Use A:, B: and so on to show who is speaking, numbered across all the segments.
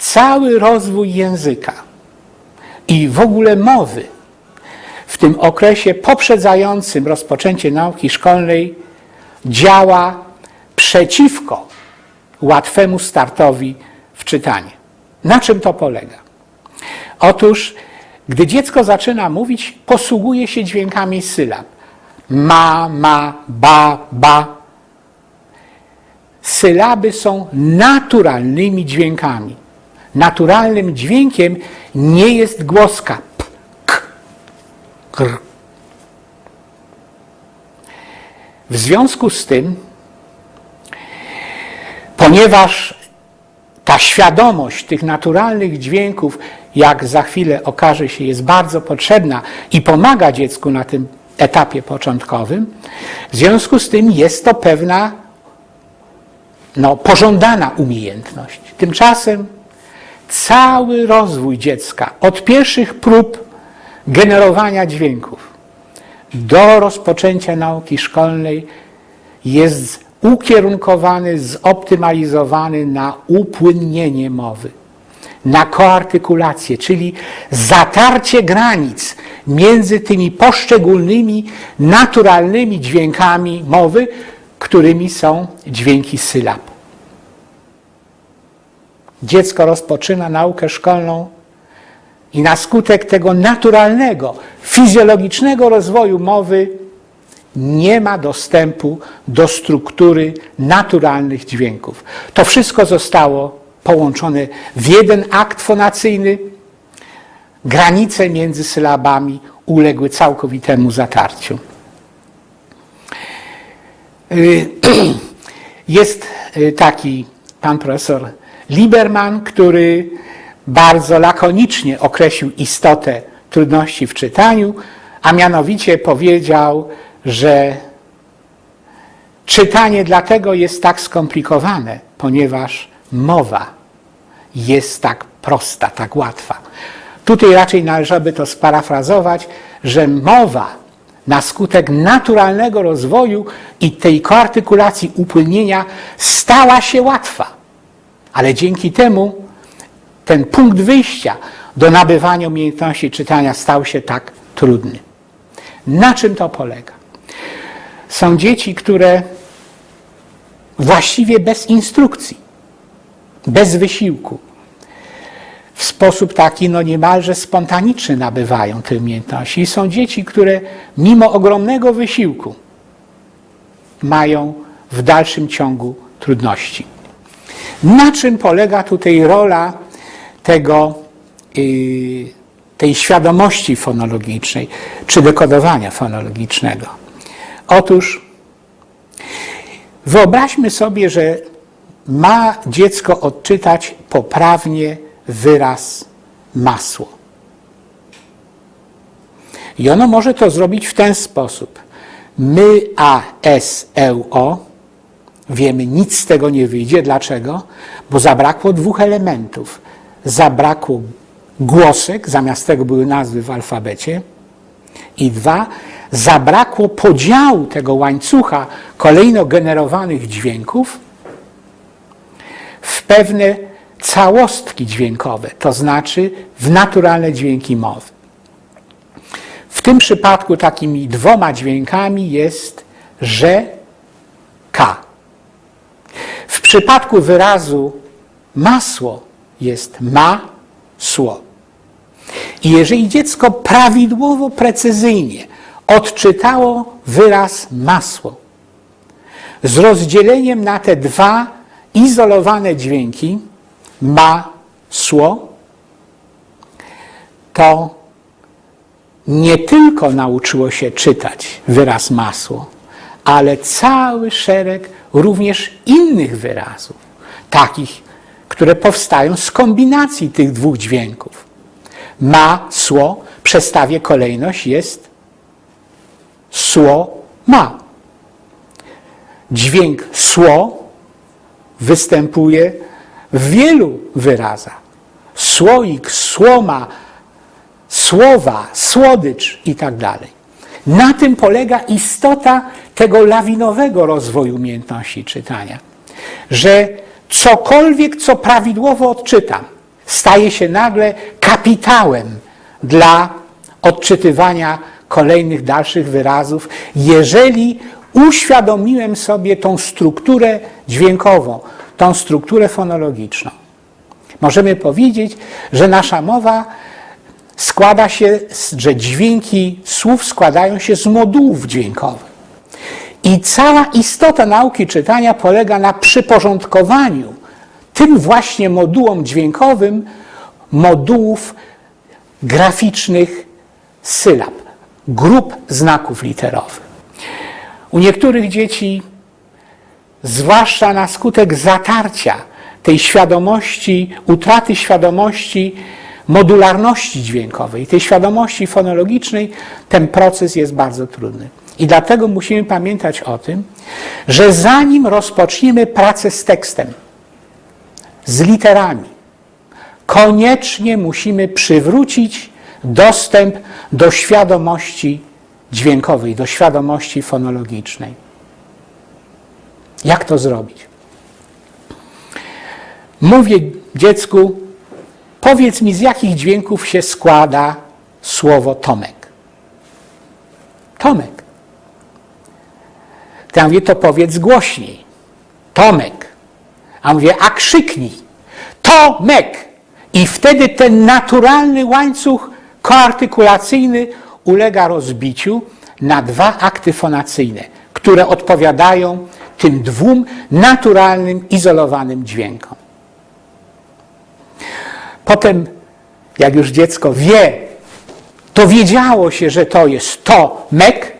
A: cały rozwój języka i w ogóle mowy w tym okresie poprzedzającym rozpoczęcie nauki szkolnej działa przeciwko łatwemu startowi w czytanie. Na czym to polega? Otóż, gdy dziecko zaczyna mówić, posługuje się dźwiękami sylab. Ma, ma, ba, ba. Sylaby są naturalnymi dźwiękami. Naturalnym dźwiękiem nie jest głoska p, k, kr. W związku z tym, ponieważ ta świadomość tych naturalnych dźwięków, jak za chwilę okaże się, jest bardzo potrzebna i pomaga dziecku na tym etapie początkowym, w związku z tym jest to pewna no, pożądana umiejętność. Tymczasem cały rozwój dziecka od pierwszych prób generowania dźwięków do rozpoczęcia nauki szkolnej jest ukierunkowany, zoptymalizowany na upłynnienie mowy, na koartykulację, czyli zatarcie granic między tymi poszczególnymi naturalnymi dźwiękami mowy, którymi są dźwięki sylab. Dziecko rozpoczyna naukę szkolną i na skutek tego naturalnego, fizjologicznego rozwoju mowy nie ma dostępu do struktury naturalnych dźwięków. To wszystko zostało połączone w jeden akt fonacyjny. Granice między sylabami uległy całkowitemu zatarciu. Y, Jest y, taki pan profesor Lieberman, który bardzo lakonicznie określił istotę trudności w czytaniu, a mianowicie powiedział, że czytanie dlatego jest tak skomplikowane, ponieważ mowa jest tak prosta, tak łatwa. Tutaj raczej należałoby to sparafrazować, że mowa na skutek naturalnego rozwoju i tej koartykulacji upłynnienia stała się łatwa. Ale dzięki temu ten punkt wyjścia do nabywania umiejętności czytania stał się tak trudny. Na czym to polega? Są dzieci, które właściwie bez instrukcji, bez wysiłku, w sposób taki no niemalże spontaniczny nabywają te umiejętności. I są dzieci, które mimo ogromnego wysiłku mają w dalszym ciągu trudności. Na czym polega tutaj rola tego, yy, tej świadomości fonologicznej czy dekodowania fonologicznego? Otóż wyobraźmy sobie, że ma dziecko odczytać poprawnie wyraz masło. I ono może to zrobić w ten sposób. My, a, s, e, o. Wiemy, nic z tego nie wyjdzie. Dlaczego? Bo zabrakło dwóch elementów. Zabrakło głosek, zamiast tego były nazwy w alfabecie. I dwa, zabrakło podziału tego łańcucha kolejno generowanych dźwięków w pewne całostki dźwiękowe, to znaczy w naturalne dźwięki mowy. W tym przypadku takimi dwoma dźwiękami jest że, ka. W przypadku wyrazu masło jest ma, sło. I jeżeli dziecko prawidłowo, precyzyjnie odczytało wyraz masło z rozdzieleniem na te dwa izolowane dźwięki, masło, to nie tylko nauczyło się czytać wyraz masło, ale cały szereg również innych wyrazów, takich, które powstają z kombinacji tych dwóch dźwięków. Ma, sło, przestawie kolejność jest sło, ma. Dźwięk sło występuje w wielu wyrazach. Słoik, słoma, słowa, słodycz i tak dalej. Na tym polega istota tego lawinowego rozwoju umiejętności czytania, że cokolwiek, co prawidłowo odczytam, staje się nagle kapitałem dla odczytywania kolejnych dalszych wyrazów, jeżeli uświadomiłem sobie tą strukturę dźwiękową, tą strukturę fonologiczną. Możemy powiedzieć, że nasza mowa składa się, że dźwięki słów składają się z modułów dźwiękowych. I cała istota nauki czytania polega na przyporządkowaniu tym właśnie modułom dźwiękowym modułów graficznych sylab, grup znaków literowych. U niektórych dzieci, zwłaszcza na skutek zatarcia tej świadomości, utraty świadomości modularności dźwiękowej, tej świadomości fonologicznej, ten proces jest bardzo trudny. I dlatego musimy pamiętać o tym, że zanim rozpoczniemy pracę z tekstem, z literami, koniecznie musimy przywrócić dostęp do świadomości dźwiękowej, do świadomości fonologicznej. Jak to zrobić? Mówię dziecku, powiedz mi, z jakich dźwięków się składa słowo Tomek. Tomek. To ja mówię, to powiedz głośniej. Tomek. A mówię, a krzyknij. Tomek. I wtedy ten naturalny łańcuch koartykulacyjny ulega rozbiciu na dwa akty fonacyjne, które odpowiadają tym dwóm naturalnym, izolowanym dźwiękom. Potem, jak już dziecko wie, dowiedziało się, że to jest to mek,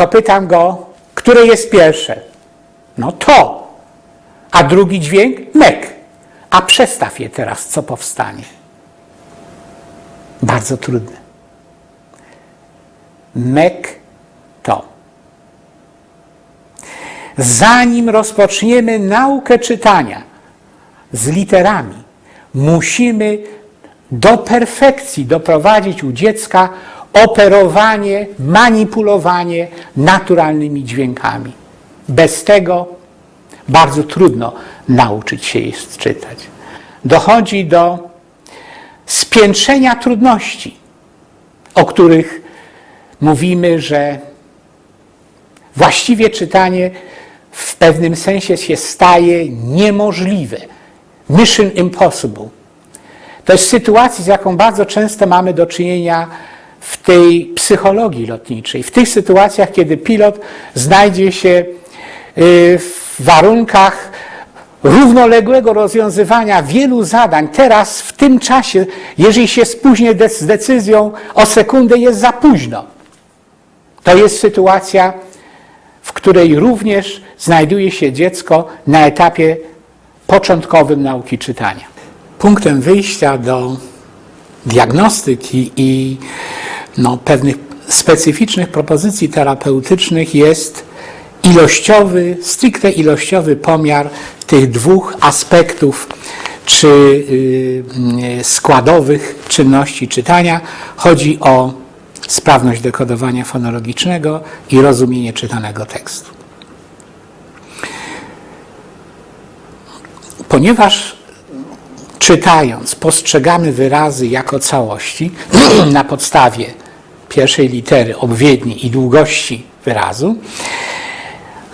A: to pytam go, które jest pierwsze? No to. A drugi dźwięk? Mek. A przestaw je teraz, co powstanie. Bardzo trudne. Mek to. Zanim rozpoczniemy naukę czytania z literami, musimy do perfekcji doprowadzić u dziecka operowanie, manipulowanie naturalnymi dźwiękami. Bez tego bardzo trudno nauczyć się czytać. Dochodzi do spiętrzenia trudności, o których mówimy, że właściwie czytanie w pewnym sensie się staje niemożliwe. Mission impossible. To jest sytuacja, z jaką bardzo często mamy do czynienia tej psychologii lotniczej. W tych sytuacjach, kiedy pilot znajdzie się y, w warunkach równoległego rozwiązywania wielu zadań, teraz w tym czasie, jeżeli się spóźni de- z decyzją o sekundę, jest za późno. To jest sytuacja, w której również znajduje się dziecko na etapie początkowym nauki czytania. Punktem wyjścia do diagnostyki i no, pewnych specyficznych propozycji terapeutycznych jest ilościowy, stricte ilościowy pomiar tych dwóch aspektów czy y, składowych czynności czytania. Chodzi o sprawność dekodowania fonologicznego i rozumienie czytanego tekstu. Ponieważ czytając postrzegamy wyrazy jako całości na podstawie pierwszej litery, obwiedni i długości wyrazu,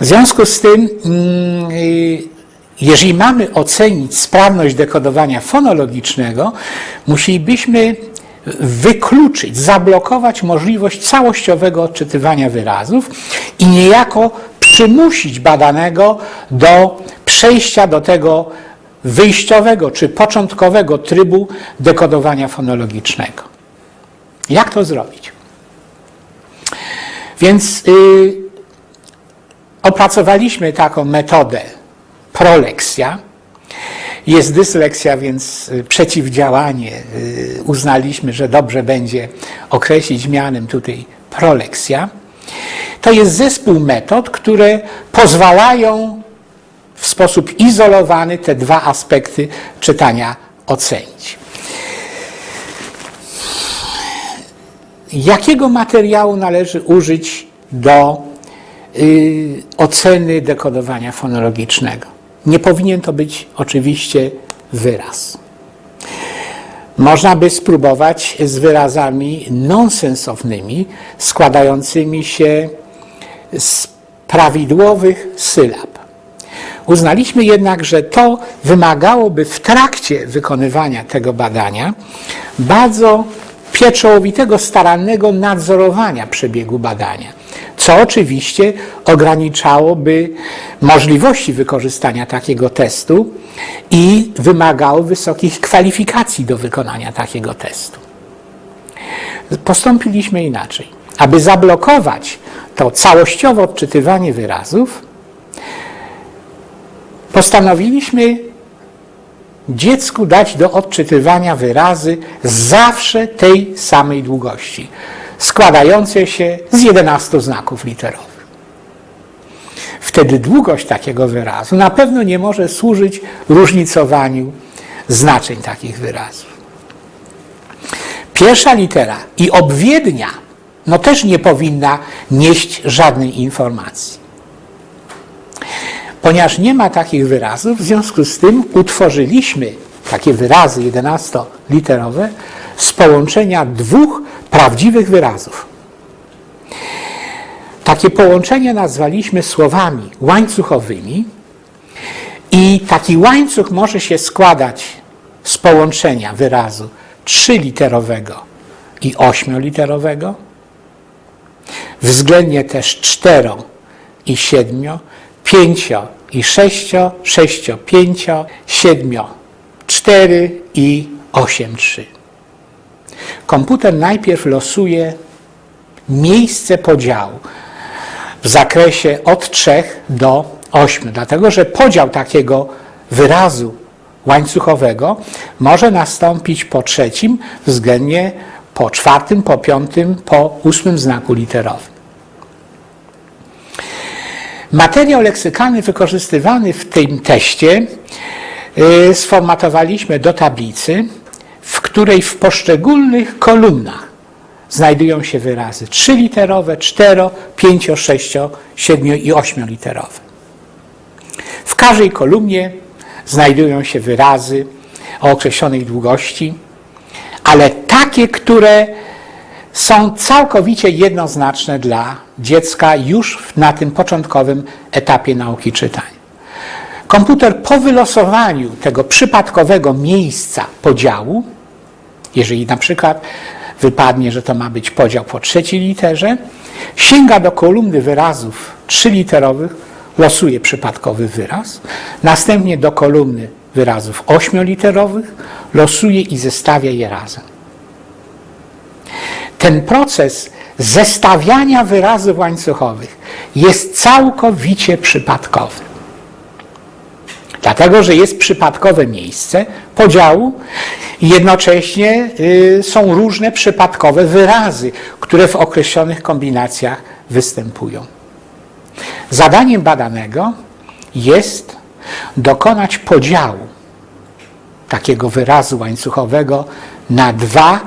A: w związku z tym, mm, jeżeli mamy ocenić sprawność dekodowania fonologicznego, musielibyśmy wykluczyć, zablokować możliwość całościowego odczytywania wyrazów i niejako przymusić badanego do przejścia do tego wyjściowego czy początkowego trybu dekodowania fonologicznego. Jak to zrobić? Więc y, opracowaliśmy taką metodę proleksja. Jest dysleksja, więc y, przeciwdziałanie y, uznaliśmy, że dobrze będzie określić mianem tutaj proleksja. To jest zespół metod, które pozwalają w sposób izolowany te dwa aspekty czytania ocenić. Jakiego materiału należy użyć do y, oceny dekodowania fonologicznego? Nie powinien to być oczywiście wyraz. Można by spróbować z wyrazami nonsensownymi, składającymi się z prawidłowych sylab. Uznaliśmy jednak, że to wymagałoby w trakcie wykonywania tego badania bardzo pieczołowitego, starannego nadzorowania przebiegu badania, co oczywiście ograniczałoby możliwości wykorzystania takiego testu i wymagało wysokich kwalifikacji do wykonania takiego testu. Postąpiliśmy inaczej. Aby zablokować to całościowe odczytywanie wyrazów, postanowiliśmy dziecku dać do odczytywania wyrazy zawsze tej samej długości, składające się z 11 znaków literowych. Wtedy długość takiego wyrazu na pewno nie może służyć różnicowaniu znaczeń takich wyrazów. Pierwsza litera i obwiednia no też nie powinna nieść żadnej informacji. Ponieważ nie ma takich wyrazów, w związku z tym utworzyliśmy takie wyrazy 11-literowe z połączenia dwóch prawdziwych wyrazów. Takie połączenie nazwaliśmy słowami łańcuchowymi i taki łańcuch może się składać z połączenia wyrazu trzyliterowego i ośmioliterowego, względnie też cztero i siedmio, pięcio i sześcio, sześcio, pięcio, siedmio, cztery i osiem, trzy. Komputer najpierw losuje miejsce podziału w zakresie od 3 do 8, dlatego że podział takiego wyrazu łańcuchowego może nastąpić po trzecim, względnie po czwartym, po piątym, po ósmym znaku literowym. Materiał leksykalny wykorzystywany w tym teście y, sformatowaliśmy do tablicy, w której w poszczególnych kolumnach znajdują się wyrazy trzyliterowe, cztero, pięcio, sześcio, siedmiu i ośmioliterowe. W każdej kolumnie znajdują się wyrazy o określonej długości, ale takie, które są całkowicie jednoznaczne dla dziecka już na tym początkowym etapie nauki czytania. Komputer po wylosowaniu tego przypadkowego miejsca podziału, jeżeli na przykład wypadnie, że to ma być podział po trzeciej literze, sięga do kolumny wyrazów trzyliterowych, losuje przypadkowy wyraz, następnie do kolumny wyrazów ośmioliterowych, losuje i zestawia je razem. Ten proces zestawiania wyrazów łańcuchowych jest całkowicie przypadkowy. Dlatego, że jest przypadkowe miejsce podziału i jednocześnie y, są różne przypadkowe wyrazy, które w określonych kombinacjach występują. Zadaniem badanego jest dokonać podziału takiego wyrazu łańcuchowego na dwa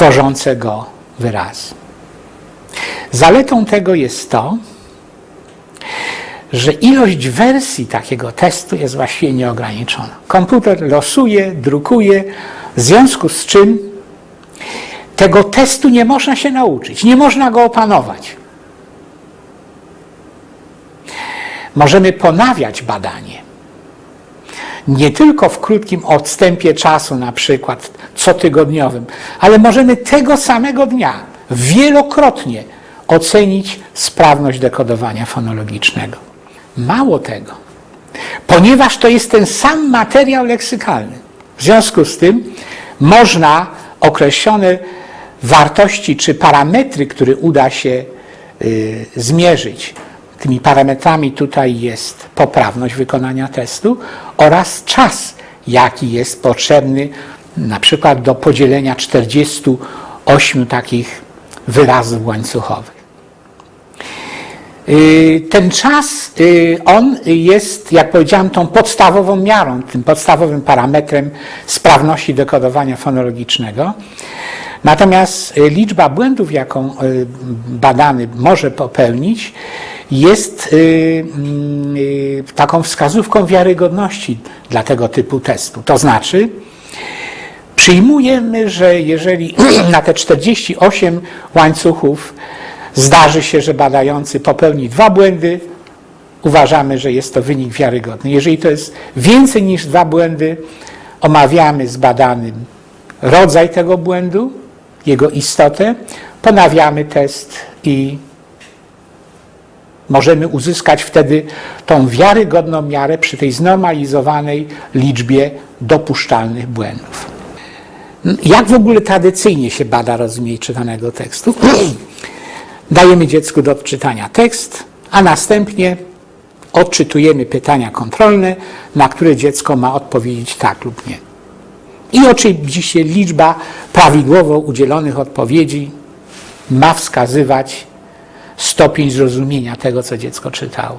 A: tworzące go wyrazy. Zaletą tego jest to, że ilość wersji takiego testu jest właściwie nieograniczona. Komputer losuje, drukuje, w związku z czym tego testu nie można się nauczyć, nie można go opanować. Możemy ponawiać badanie. Nie tylko w krótkim odstępie czasu, na przykład cotygodniowym, ale możemy tego samego dnia wielokrotnie ocenić sprawność dekodowania fonologicznego. Mało tego, ponieważ to jest ten sam materiał leksykalny, w związku z tym można określone wartości czy parametry, które uda się y, zmierzyć, tymi parametrami tutaj jest poprawność wykonania testu oraz czas, jaki jest potrzebny na przykład do podzielenia 48 takich wyrazów łańcuchowych. Y, ten czas, y, on jest, jak powiedziałem, tą podstawową miarą, tym podstawowym parametrem sprawności dekodowania fonologicznego. Natomiast y, liczba błędów, jaką badany może popełnić, jest y, taką wskazówką wiarygodności dla tego typu testu. To znaczy, przyjmujemy, że jeżeli na te 48 łańcuchów zdarzy się, że badający popełni dwa błędy, uważamy, że jest to wynik wiarygodny. Jeżeli to jest więcej niż dwa błędy, omawiamy z badanym rodzaj tego błędu, jego istotę, ponawiamy test i możemy uzyskać wtedy tą wiarygodną miarę przy tej znormalizowanej liczbie dopuszczalnych błędów. Jak w ogóle tradycyjnie się bada rozumienie czytanego tekstu? Dajemy dziecku do odczytania tekst, a następnie odczytujemy pytania kontrolne, na które dziecko ma odpowiedzieć tak lub nie. I oczywiście liczba prawidłowo udzielonych odpowiedzi ma wskazywać stopień zrozumienia tego, co dziecko czytało.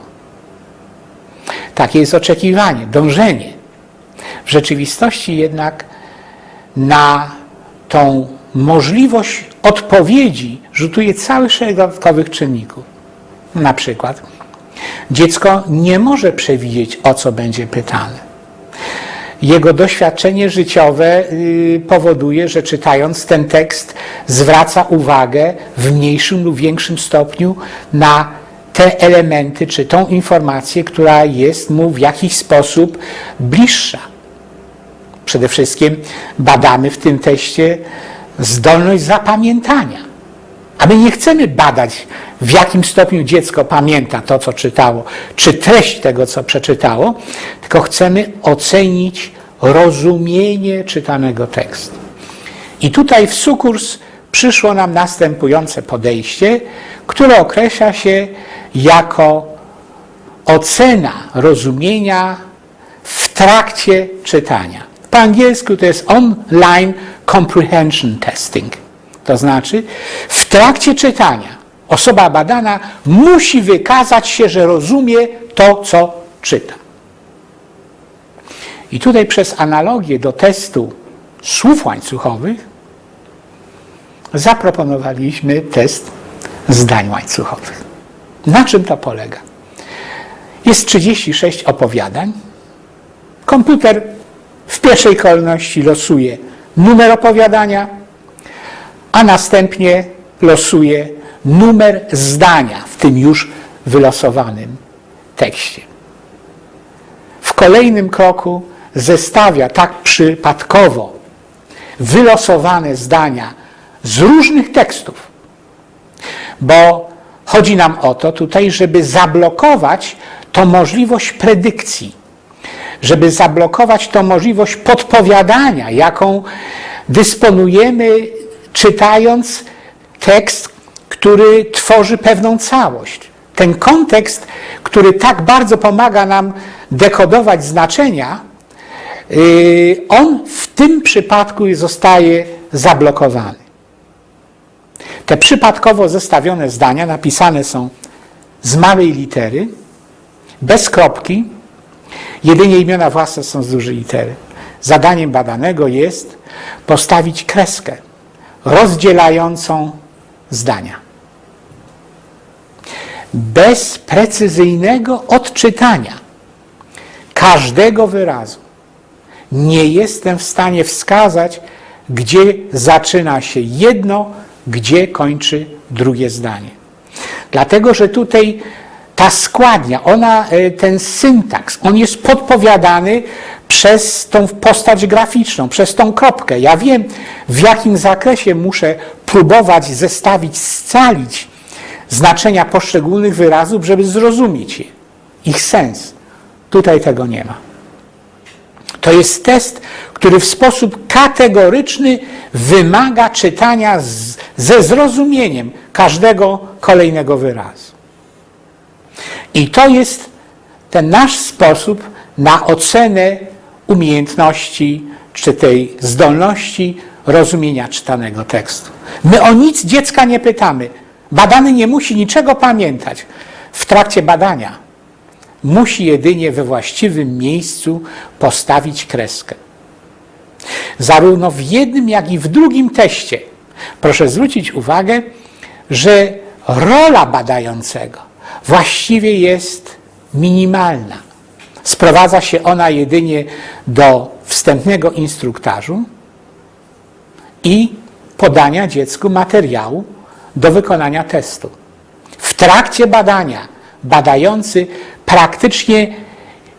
A: Takie jest oczekiwanie, dążenie. W rzeczywistości jednak na tą możliwość odpowiedzi rzutuje cały szereg dodatkowych czynników. Na przykład dziecko nie może przewidzieć, o co będzie pytane. Jego doświadczenie życiowe y, powoduje, że czytając ten tekst zwraca uwagę w mniejszym lub większym stopniu na te elementy czy tą informację, która jest mu w jakiś sposób bliższa. Przede wszystkim badamy w tym teście zdolność zapamiętania. A my nie chcemy badać, w jakim stopniu dziecko pamięta to, co czytało, czy treść tego, co przeczytało, tylko chcemy ocenić rozumienie czytanego tekstu. I tutaj w sukurs przyszło nam następujące podejście, które określa się jako ocena rozumienia w trakcie czytania. Po angielsku to jest online comprehension testing. To znaczy, w trakcie czytania osoba badana musi wykazać się, że rozumie to, co czyta. I tutaj przez analogię do testu słów łańcuchowych zaproponowaliśmy test zdań łańcuchowych. Na czym to polega? Jest 36 opowiadań. Komputer w pierwszej kolejności losuje numer opowiadania, a następnie losuje numer zdania w tym już wylosowanym tekście. W kolejnym kroku zestawia tak przypadkowo wylosowane zdania z różnych tekstów, bo chodzi nam o to tutaj, żeby zablokować tą możliwość predykcji, żeby zablokować tą możliwość podpowiadania, jaką dysponujemy czytając tekst, który tworzy pewną całość. Ten kontekst, który tak bardzo pomaga nam dekodować znaczenia, yy, on w tym przypadku zostaje zablokowany. Te przypadkowo zestawione zdania napisane są z małej litery, bez kropki, jedynie imiona własne są z dużej litery. Zadaniem badanego jest postawić kreskę rozdzielającą zdania. Bez precyzyjnego odczytania każdego wyrazu nie jestem w stanie wskazać, gdzie zaczyna się jedno, gdzie kończy drugie zdanie. Dlatego, że tutaj ta składnia, ona, e, ten syntaks, on jest podpowiadany przez tą postać graficzną, przez tą kropkę. Ja wiem, w jakim zakresie muszę próbować zestawić, scalić znaczenia poszczególnych wyrazów, żeby zrozumieć je, ich sens. Tutaj tego nie ma. To jest test, który w sposób kategoryczny wymaga czytania z, ze zrozumieniem każdego kolejnego wyrazu. I to jest ten nasz sposób na ocenę umiejętności czy tej zdolności rozumienia czytanego tekstu. My o nic dziecka nie pytamy. Badany nie musi niczego pamiętać w trakcie badania. Musi jedynie we właściwym miejscu postawić kreskę. Zarówno w jednym, jak i w drugim teście proszę zwrócić uwagę, że rola badającego, właściwie jest minimalna. Sprowadza się ona jedynie do wstępnego instruktażu i podania dziecku materiału do wykonania testu. W trakcie badania badający praktycznie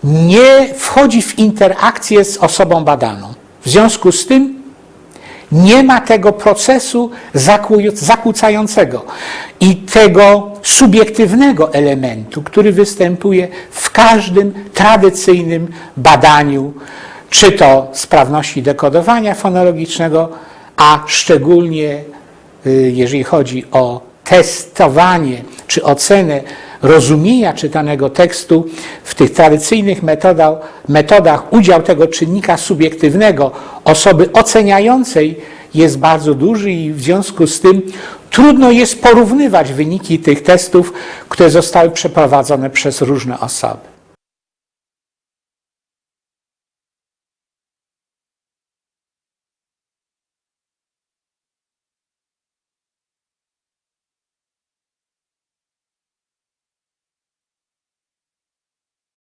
A: nie wchodzi w interakcję z osobą badaną. W związku z tym nie ma tego procesu zakłócającego i tego subiektywnego elementu, który występuje w każdym tradycyjnym badaniu, czy to sprawności dekodowania fonologicznego, a szczególnie y, jeżeli chodzi o testowanie czy ocenę rozumienia czytanego tekstu, w tych tradycyjnych metodach, metodach udział tego czynnika subiektywnego osoby oceniającej jest bardzo duży i w związku z tym trudno jest porównywać wyniki tych testów, które zostały przeprowadzone przez różne osoby.